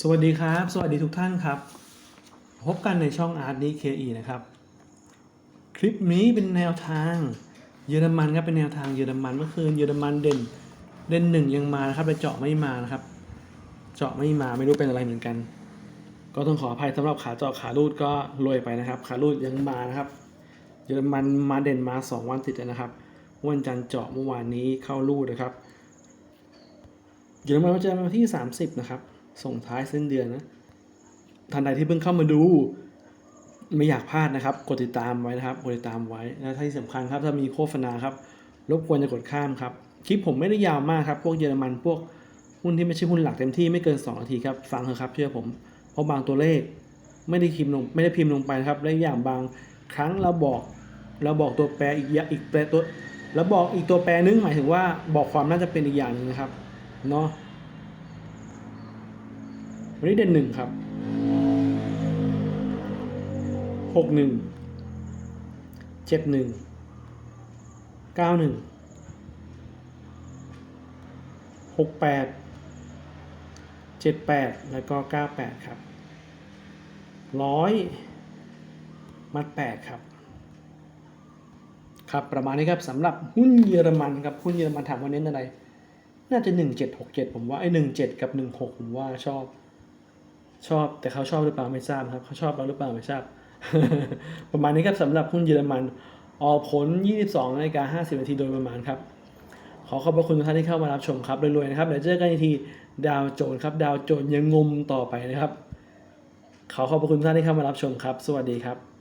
สวัสดีครับ สวัสดีทุกท่านครับ พบกันในช่อง Art d KE นะครับ คลิปนี้เป็นแนวทางเยอรมันครับเป็นแนวทางเยอรมันเมื่อคืนเยอรมันเด่นเด่นหนึ่งยังมานะครับแต่เจาะไม่มานะครับ เจาะไม่มาไม่รู้เป็นอะไรเหมือนกัน ก็ต้องขออภัยสำหรับขาเจาะขาลูดก็รวยไปนะครับ ขาลูดยังมานะครับ เยอรมันมาเด่นมา 2 วันติดนะครับวันจันทร์เจาะเมื่อวานนี้เข้าลูดนะครับ เยอรมันจะมาวันที่ 30 นะครับ ส่งท้ายสิ้นเดือนนะท่านใดที่เพิ่งเข้ามาดู ไม่อยากพลาดนะครับ กดติดตามไว้นะครับ กดติดตามไว้และที่สำคัญครับ ถ้ามีโฆษณาครับ รบกวนจะกดข้ามครับ คลิปผมไม่ได้ยาวมากครับ พวกเยอรมันพวกหุ้นที่ไม่ใช่หุ้นหลักเต็มที่ไม่เกิน 2 นาทีครับ ฟังเถอะครับ เชื่อผม เพราะบางตัวเลข ไม่ได้พิมพ์ลงไม่ได้พิมพ์ลงไปนะครับ และอย่างบางครั้งเราบอก เราบอกตัวแปรอีกอย่างอีกแปรตัวเราบอกอีกตัวแปรนึงหมายถึงว่าบอกความน่าจะเป็นอีกอย่างหนึงนะครับ เนาะ วันนี้เด่นหนึ่งครับหกหนึ่งเจ็ดหนึ่งเก้าหนึ่งหกแปดเจ็ดแปดแล้วก็เก้าแปดครับร้อยมัดแปดครับครับประมาณนี้ครับสำหรับหุ้นเยอรมันครับหุ้นเยอรมันถามว่าเน้นอะไร น่าจะหนึ่งเจ็ดหกเจ็ดผมว่าไอ้หนึ่งเจ็ดกับหนึ่งหกผมว่าชอบ ชอบแต่เขาชอบหรือเปล่าไม่ทราบครับเขาชอบเราหรือเปล่าไม่ทราบ ประมาณนี้ครับสำหรับหุ้นเยอรมันออกผล 22นาฬิกา50นาทีโดยประมาณครับ ขอขอบพระคุณทุกท่านที่เข้ามารับชมครับรวยๆนะครับเดี๋ยวเจอกันอีกทีดาวโจนครับดาวโจนยังงมต่อไปนะครับ ขอขอบพระคุณทุกท่านที่เข้ามารับชมครับ สวัสดีครับ